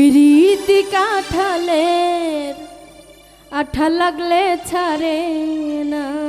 প্রীতি কাঠালের আঠা লাগলে ছাড়ে না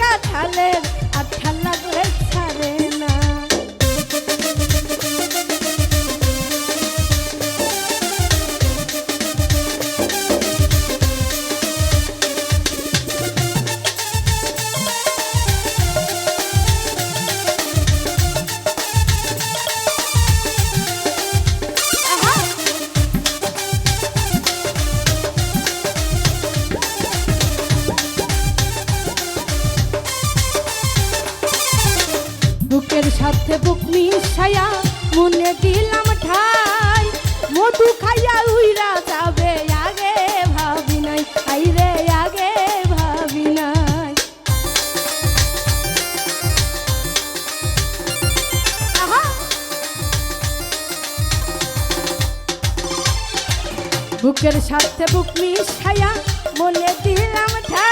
কাঠালের বুক মিশায়া মনে দিলাম ঠাই। মধু খাইয়া উইরা যাবে, আগে ভাবি নাই। আইরে আগে ভাবি নাই। বুকের সাথে বুক মিশায়া মনে দিলাম ঠাই।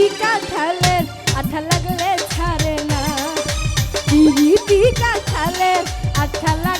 পিরিতি কাঠালের আঠা লাগলে ছাড়ে না। পিরিতি কাঠালের আঠা লাগলে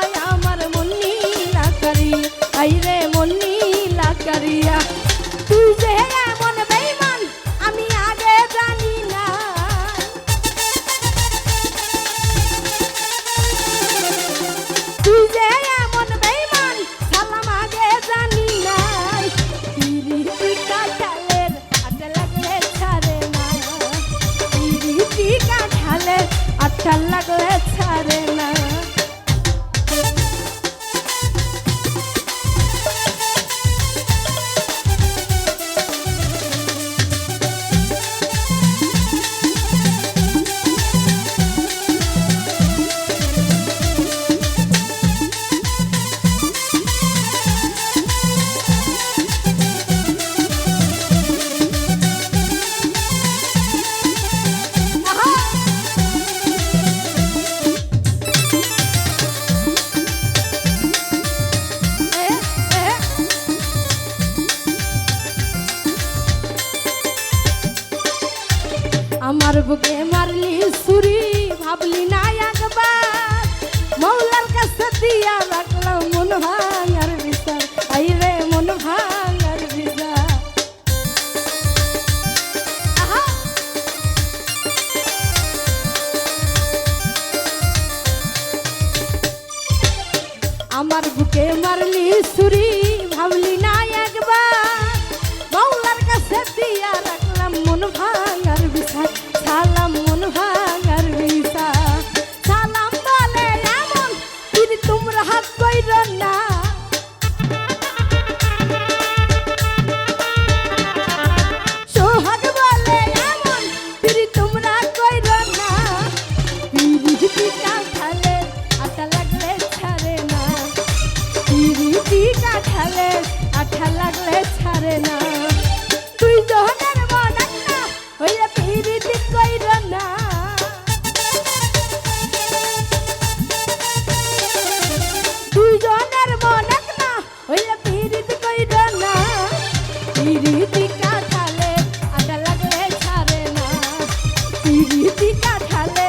আটটা লাগলে ছাড়ে না। আমার পিঠা খেলে আঠা লাগলে ছাড়ে না। তুই জহনের মন একটা হইলে পিরিতি কইর না। তুই জহনের মন একটা হইলে পিরিতি কইর না। পিরিতি কাঠালে আঠা লাগলে ছাড়ে না। পিরিতি কাঠালে